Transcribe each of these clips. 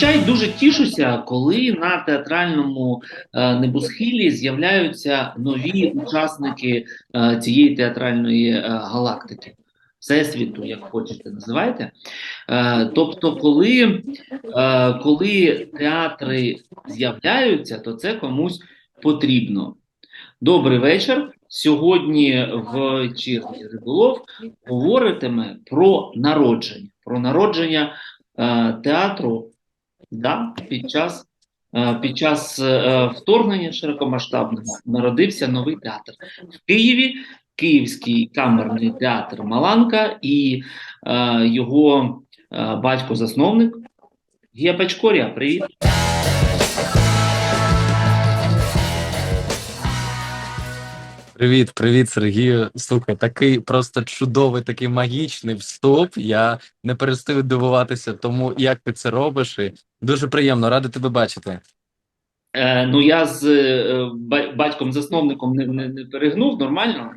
Зазвичай дуже тішуся, коли на театральному е, небосхилі з'являються нові учасники е, цієї театральної е, галактики, всесвіту, як хочете, називайте. Тобто, коли, коли театри з'являються, то це комусь потрібно. Добрий вечір. Сьогодні в Чірні Риболов говоритиме про народження, про народження театру да, під час, е, під час е, вторгнення широкомасштабного народився новий театр в Києві. Київський камерний театр Маланка і е, його е, батько-засновник Гія Пачкорія. Привіт. Привіт, привіт, Сергію. Слухай, такий просто чудовий, такий магічний вступ. Я не перестаю дивуватися тому, як ти це робиш. І дуже приємно, радий тебе бачити. Е, ну я з е, батьком-засновником не, не, не перегнув нормально.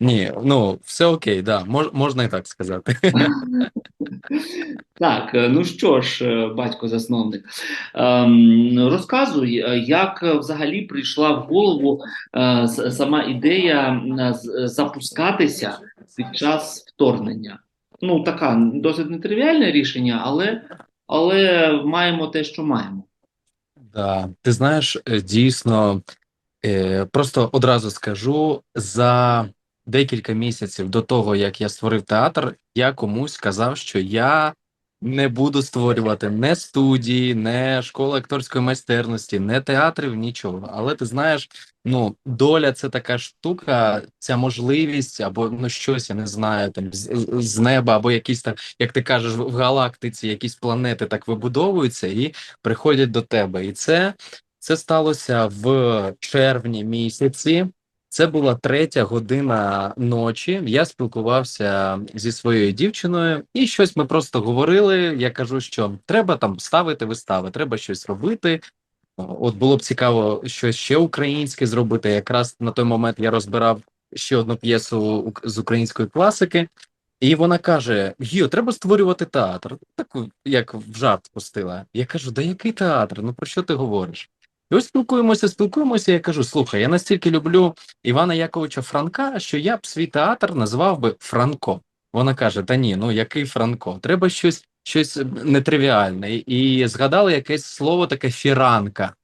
Ні, ну все окей, да, мож, можна і так сказати. Так, е, ну що ж, е, батько-засновник, ем, розказуй, е, як взагалі прийшла в голову сама ідея запускатися під час вторгнення. Ну, така досить нетривіальне рішення, але, але маємо те, що маємо. Да, ти знаєш, дійсно, просто одразу скажу, за декілька місяців до того, як я створив театр, я комусь сказав, що я не буду створювати не студії, не школи акторської майстерності, не театрів, нічого. Але ти знаєш, ну, доля це така штука, ця можливість, або ну щось, я не знаю, там з, з неба, або якісь там, як ти кажеш, в галактиці якісь планети так вибудовуються і приходять до тебе. І це, це сталося в червні місяці. Це була третя година ночі. Я спілкувався зі своєю дівчиною, і щось ми просто говорили. Я кажу, що треба там ставити вистави, треба щось робити. От було б цікаво щось ще українське зробити. Якраз на той момент я розбирав ще одну п'єсу з української класики, і вона каже: Гіо, треба створювати театр. Таку, як в жарт пустила. Я кажу: да який театр? Ну про що ти говориш? І ось спілкуємося, спілкуємося. Я кажу: слухай, я настільки люблю Івана Яковича Франка, що я б свій театр назвав би Франко. Вона каже: Та ні, ну який Франко? Треба щось, щось нетривіальне. І згадала якесь слово таке фіранка.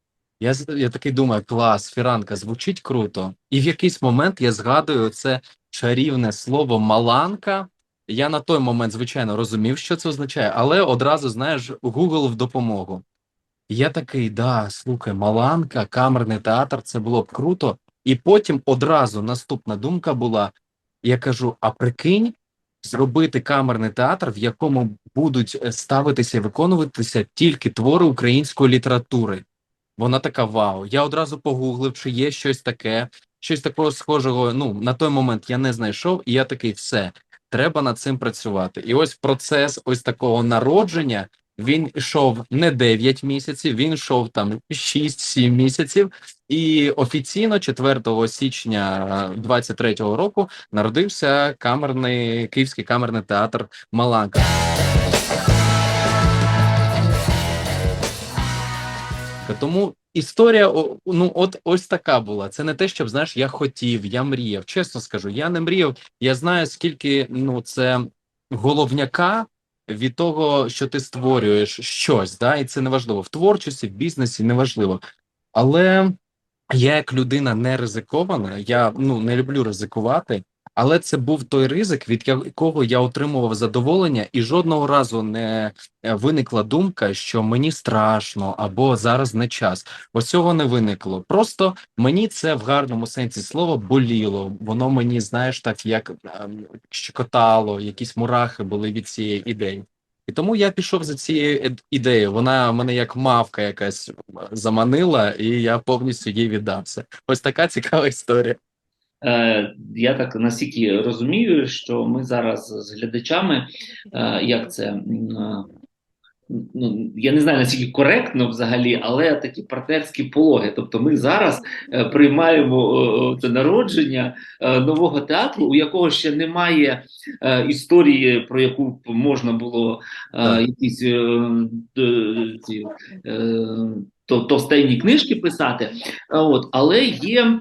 Я, я такий думаю, клас, фіранка, звучить круто. І в якийсь момент я згадую це чарівне слово маланка. Я на той момент, звичайно, розумів, що це означає, але одразу, знаєш, Google в допомогу. Я такий, да, слухай, Маланка, камерний театр, це було б круто. І потім одразу наступна думка була: я кажу: а прикинь, зробити камерний театр, в якому будуть е, ставитися і виконуватися тільки твори української літератури. Вона така вау. Я одразу погуглив, чи є щось таке, щось такого схожого. Ну, на той момент я не знайшов, і я такий, все, треба над цим працювати. І ось процес ось такого народження. Він йшов не 9 місяців, він йшов там 6-7 місяців, і офіційно 4 січня 23-го року народився камерний Київський камерний театр Маланка. Тому історія, ну от ось така була. Це не те, щоб знаєш, я хотів, я мріяв. Чесно скажу, я не мріяв. Я знаю, скільки ну це головняка від того, що ти створюєш щось, да, і це неважливо в творчості, в бізнесі, неважливо. Але я як людина не ризикована, я ну не люблю ризикувати, але це був той ризик, від якого я отримував задоволення, і жодного разу не е, виникла думка, що мені страшно або зараз не час. Ось цього не виникло. Просто мені це в гарному сенсі слова боліло. Воно мені, знаєш, так як ем, щекотало, якісь мурахи були від цієї ідеї. І тому я пішов за цією ідеєю. Вона мене як мавка якась заманила, і я повністю їй віддався. Ось така цікава історія. Е, я так настільки розумію, що ми зараз з глядачами, е, як це ну, я не знаю наскільки коректно взагалі, але такі партнерські пологи. Тобто ми зараз е, приймаємо це народження нового театру, у якого ще немає історії, про яку б можна було якісь д- ці, то, товстенні книжки писати. От, але є,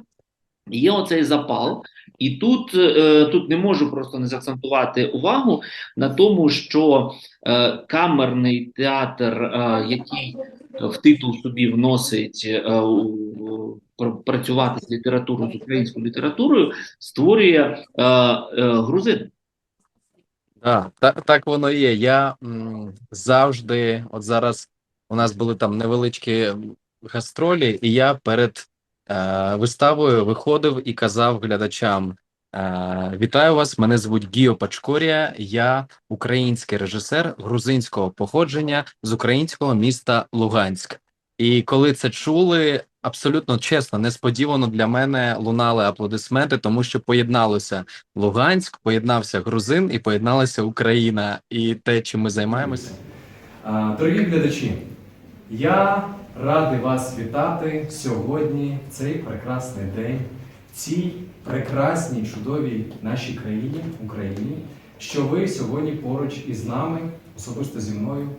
є оцей запал. І тут, е, тут не можу просто не заакцентувати увагу на тому, що е, камерний театр, е, який в титул собі вносить працювати з літературою, з українською літературою, створює грузин. Да, так, так воно є. Я м, завжди, от зараз у нас були там невеличкі гастролі, і я перед виставою виходив і казав глядачам: е, Вітаю вас! Мене звуть Гіо Пачкорія, я український режисер грузинського походження з українського міста Луганськ. І коли це чули, абсолютно чесно, несподівано для мене лунали аплодисменти, тому що поєдналося Луганськ, поєднався грузин і поєдналася Україна. І те, чим ми займаємося. А, Дорогі глядачі, я радий вас вітати сьогодні, в цей прекрасний день, в цій прекрасній, чудовій нашій країні, Україні, що ви сьогодні поруч із нами, особисто зі мною.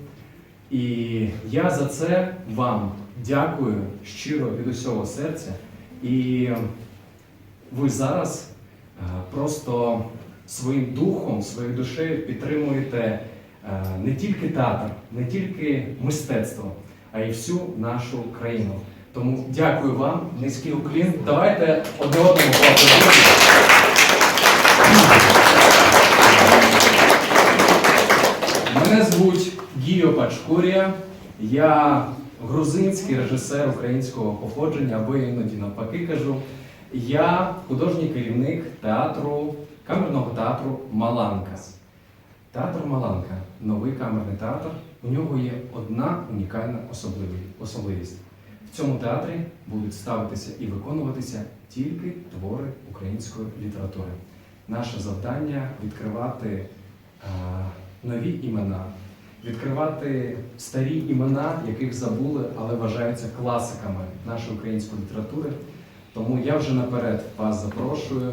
І я за це вам дякую щиро від усього серця. І ви зараз е, просто своїм духом, своєю душею підтримуєте е, не тільки театр, не тільки мистецтво, а й всю нашу країну. Тому дякую вам, низький уклін. Давайте одне одному поаплодуємо. Мене звуть Гіо Пачкурія. Я грузинський режисер українського походження, або я іноді навпаки кажу. Я художній керівник театру, камерного театру Маланка. Театр Маланка новий камерний театр. У нього є одна унікальна особливість. В цьому театрі будуть ставитися і виконуватися тільки твори української літератури. Наше завдання відкривати е, нові імена, відкривати старі імена, яких забули, але вважаються класиками нашої української літератури. Тому я вже наперед вас запрошую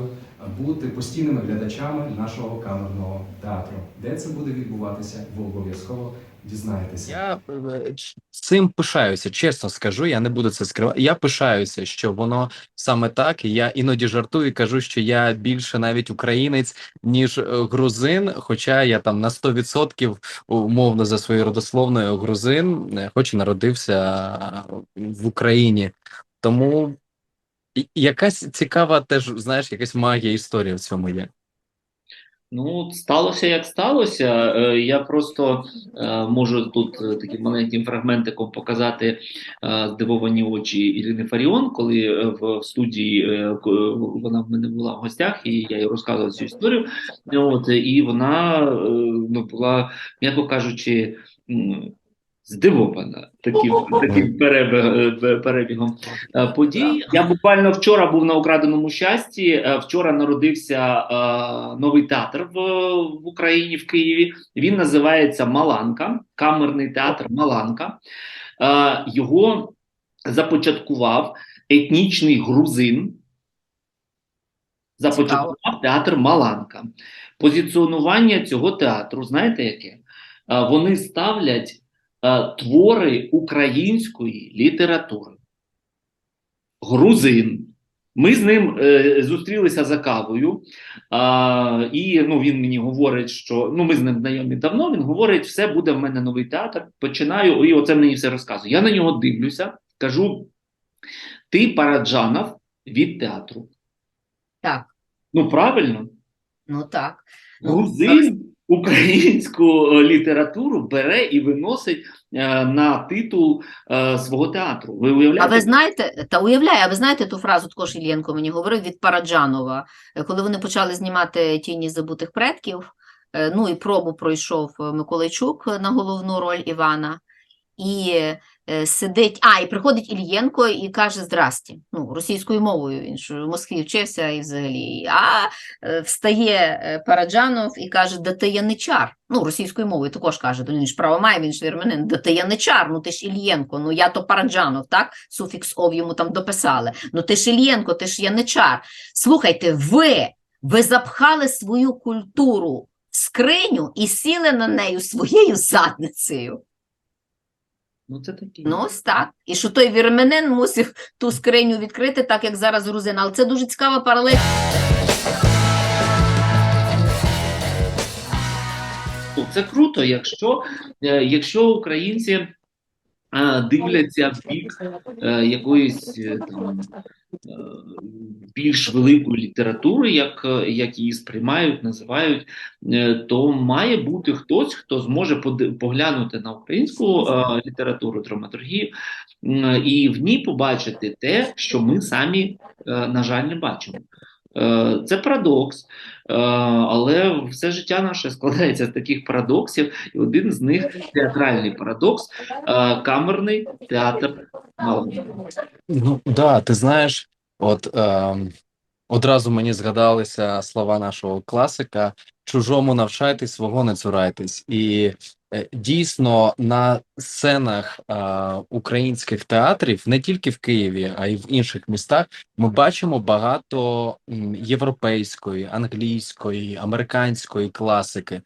бути постійними глядачами нашого камерного театру. Де це буде відбуватися, ви обов'язково дізнаєтеся. Я е, цим пишаюся, чесно скажу. Я не буду це скривати. Я пишаюся, що воно саме так. Я іноді жартую і кажу, що я більше навіть українець, ніж е, грузин. Хоча я там на 100% умовно за своєю родословною грузин, е, хоч і народився в Україні. Тому і- якась цікава, теж знаєш, якась магія історії в цьому є. Ну, сталося як сталося. Е, Я просто е, можу тут е, таким маленьким фрагментиком показати здивовані очі Ірини Фаріон, коли в студії вона в мене була в гостях, і я їй розказував цю історію. От, і вона ну, була, м'яко кажучи, здивована таким, таким перебіг, е, перебігом е, подій. Я буквально вчора був на украденому щасті. Е, Вчора народився новий театр в, в Україні в Києві. Він називається Маланка, камерний театр Маланка. Його започаткував етнічний грузин. Започаткував театр Маланка. Позиціонування цього театру, знаєте яке? Вони ставлять твори української літератури. Грузин. Ми з ним е, зустрілися за кавою, а, і ну, він мені говорить, що ну, ми з ним знайомі давно. Він говорить, все буде в мене новий театр. Починаю, і оце мені все розказує. Я на нього дивлюся, кажу: ти Параджанов від театру. Так, Ну, правильно, ну так. Ну, грузин українську е, літературу бере і виносить е, на титул е, свого театру. Ви А ви знаєте, та уявляю, а ви знаєте ту фразу також Ільєнко мені говорив від Параджанова, коли вони почали знімати тіні забутих предків. Ну і пробу пройшов Миколайчук на головну роль Івана. І сидить, а, і приходить Ільєнко і каже здрасті. Ну, російською мовою, він ж в Москві вчився і взагалі. А е, встає е, Параджанов і каже, да ти яничар. Ну, російською мовою також каже, «Ну, він ж право має, він ж вірменин, да ти яничар, ну ти ж Ільєнко, ну я то Параджанов, так? Суфікс ов йому там дописали. Ну ти ж Ільєнко, ти ж яничар. Слухайте, ви, ви запхали свою культуру скриню і сіли на нею своєю задницею. Ну, це такі. Ну, ось так. І що той вірменен мусив ту скриню відкрити, так як зараз грузин. Але це дуже цікава паралель. Це круто, якщо, е, якщо українці дивляться в бік е, якоїсь е, там, е, більш великої літератури, як, як її сприймають, називають, то має бути хтось, хто зможе поглянути на українську літературу, драматургію і в ній побачити те, що ми самі, на жаль, не бачимо. Це парадокс, але все життя наше складається з таких парадоксів, і один з них театральний парадокс, е, камерний театр Ну да, ти знаєш, от е, одразу мені згадалися слова нашого класика: чужому навчайтесь, свого не цурайтесь. І е, дійсно на сценах е, українських театрів, не тільки в Києві, а й в інших містах, ми бачимо багато європейської, англійської, американської класики.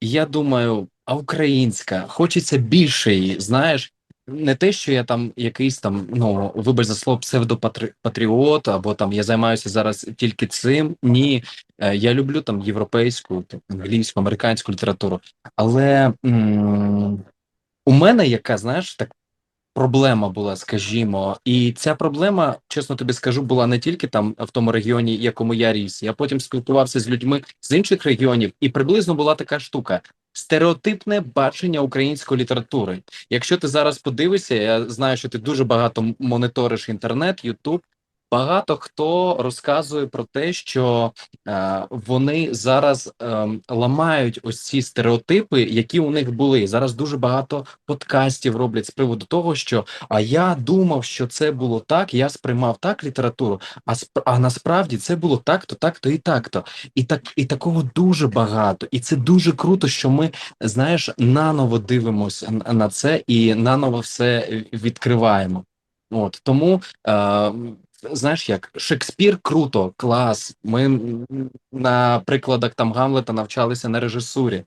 Я думаю, а українська, хочеться більше її, знаєш. Не те, що я там якийсь там, ну вибач за слово псевдопатріот, або там я займаюся зараз тільки цим. Ні, Е, я люблю там європейську, англійську, американську літературу. Але м- у мене яка, знаєш, так проблема була, скажімо, і ця проблема, чесно тобі скажу, була не тільки там в тому регіоні, якому я ріс. Я потім спілкувався з людьми з інших регіонів, і приблизно була така штука. Стереотипне бачення української літератури. Якщо ти зараз подивишся, я знаю, що ти дуже багато моніториш інтернет, Ютуб. Багато хто розказує про те, що е, вони зараз е, ламають ось ці стереотипи, які у них були. Зараз дуже багато подкастів роблять з приводу того, що а я думав, що це було так, я сприймав так літературу, а а насправді це було так-то, так-то і так-то. І так і такого дуже багато. І це дуже круто, що ми знаєш наново дивимося на- це і наново все відкриваємо. От тому е, знаєш, як Шекспір круто, клас. Ми на прикладах там Гамлета навчалися на режисурі,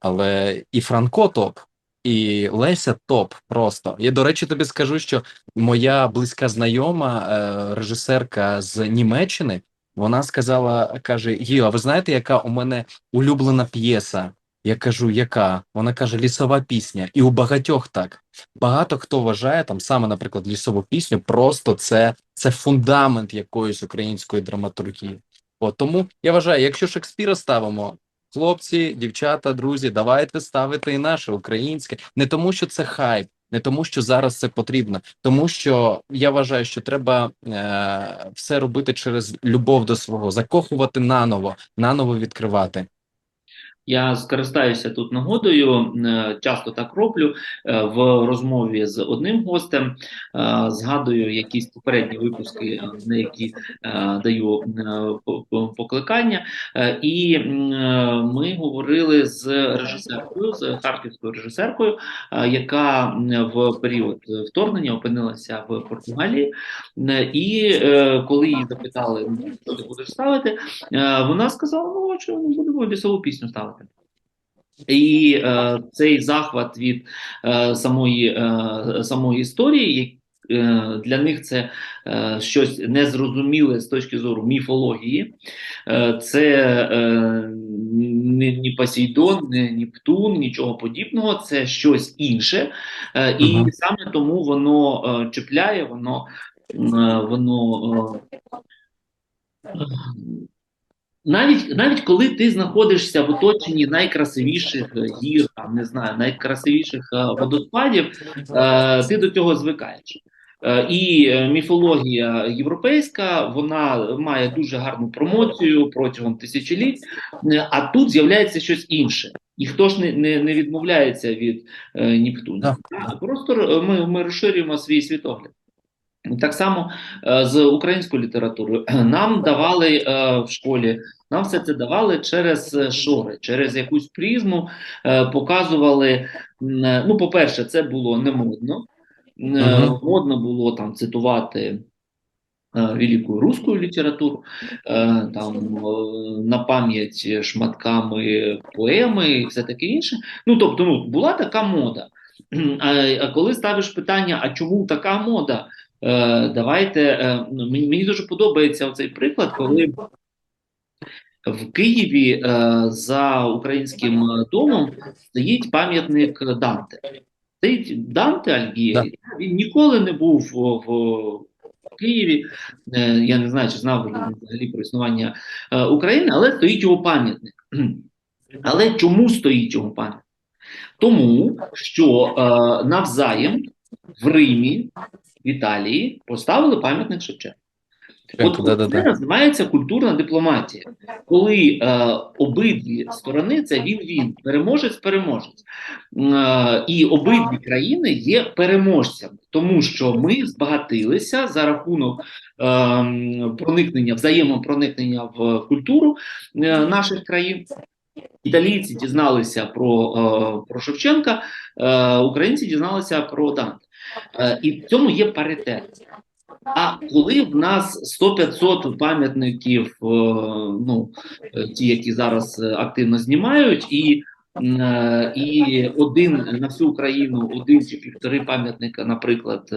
але і Франко топ, і Леся топ просто. Я, до речі, тобі скажу, що моя близька знайома, е, режисерка з Німеччини, вона сказала: каже: Гіо, а ви знаєте, яка у мене улюблена п'єса? Я кажу, яка? Вона каже, лісова пісня. І у багатьох так. Багато хто вважає там саме, наприклад, лісову пісню, просто це, це фундамент якоїсь української драматургії. От тому я вважаю, якщо Шекспіра ставимо, хлопці, дівчата, друзі, давайте ставити і наше українське, не тому, що це хайп, не тому, що зараз це потрібно, тому що я вважаю, що треба е- все робити через любов до свого, закохувати наново, наново відкривати. Я скористаюся тут нагодою, е, часто так роблю е, в розмові з одним гостем. е, Згадую якісь попередні випуски, на які даю по- по- покликання. І ми говорили з режисеркою, з харківською режисеркою, яка в період вторгнення опинилася в Португалії. І коли її запитали, «Ну, що ти будеш ставити, Вона сказала: ну, що не будемо лісову пісню ставити. І е, цей захват від е, самої, е, самої історії, е, для них це е, щось незрозуміле з точки зору міфології. Е, це е, ні, Посейдон, ні Нептун, нічого подібного, це щось інше. Е, і Ага. саме тому воно е, чіпляє, воно, е, воно е, навіть, навіть коли ти знаходишся в оточенні найкрасивіших е, гір, там, не знаю, найкрасивіших е, водоспадів, е, ти до цього звикаєш. І міфологія європейська вона має дуже гарну промоцію протягом тисячоліть, а тут з'являється щось інше. Ніхто ж не, не, не відмовляється від е, Нептуна. Просто ми, ми розширюємо свій світогляд. Так само е, з українською літературою нам давали е, в школі, нам все це давали через е, шори, через якусь призму, показували. Ну, по-перше, це було не модно. Мгм. Модно було там цитувати велику руську літературу, там на пам'ять шматками поеми і все таке інше. Ну, тобто, ну, була така мода. А коли ставиш питання, а чому така мода? Е, давайте е, ну, мені, мені дуже подобається цей приклад, коли в Києві е, за українським домом стоїть пам'ятник Данте. Стоїть Данте Альгірі. Він ніколи не був в, Києві. Я не знаю, чи знав взагалі про існування України, але стоїть його пам'ятник. Але чому стоїть його пам'ятник? Тому що навзаєм в Римі, в Італії поставили пам'ятник Шевченка. От Так, да-да-да. це називається культурна дипломатія, коли е, обидві сторони це він-він, переможець-переможець. Е, і обидві країни є переможцями, тому що ми збагатилися за рахунок е, проникнення, взаємопроникнення в культуру е, наших країн. Італійці дізналися про, е, про Шевченка, е, українці дізналися про Данте. Е, і в цьому є паритет. А коли в нас 100-500 пам'ятників, ну ті, які зараз активно знімають, і, і один на всю Україну, один чи півтори пам'ятника, наприклад,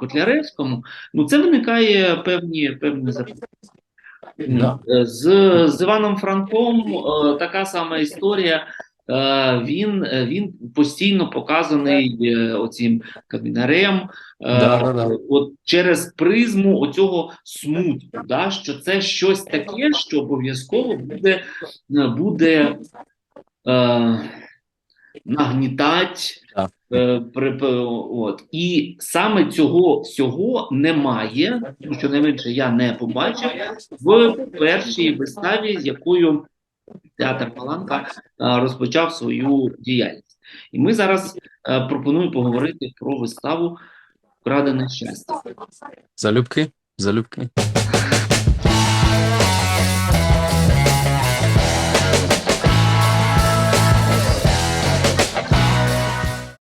Котляревському, ну це виникає певні певні запитання. Да. Е, З, з Іваном Франком е, така сама історія. Е, він, він постійно показаний оцім камінарем, е, Да-да-да. от через призму оцього смутку, да, що це щось таке, що обов'язково буде, буде е, нагнітати. Так. Е, от. І саме цього всього немає, ну, що найменше я не побачив в першій виставі, з якою театр Паланка е, розпочав свою діяльність. І ми зараз е, пропоную поговорити про виставу Крадене щастя. Залюбки, залюбки.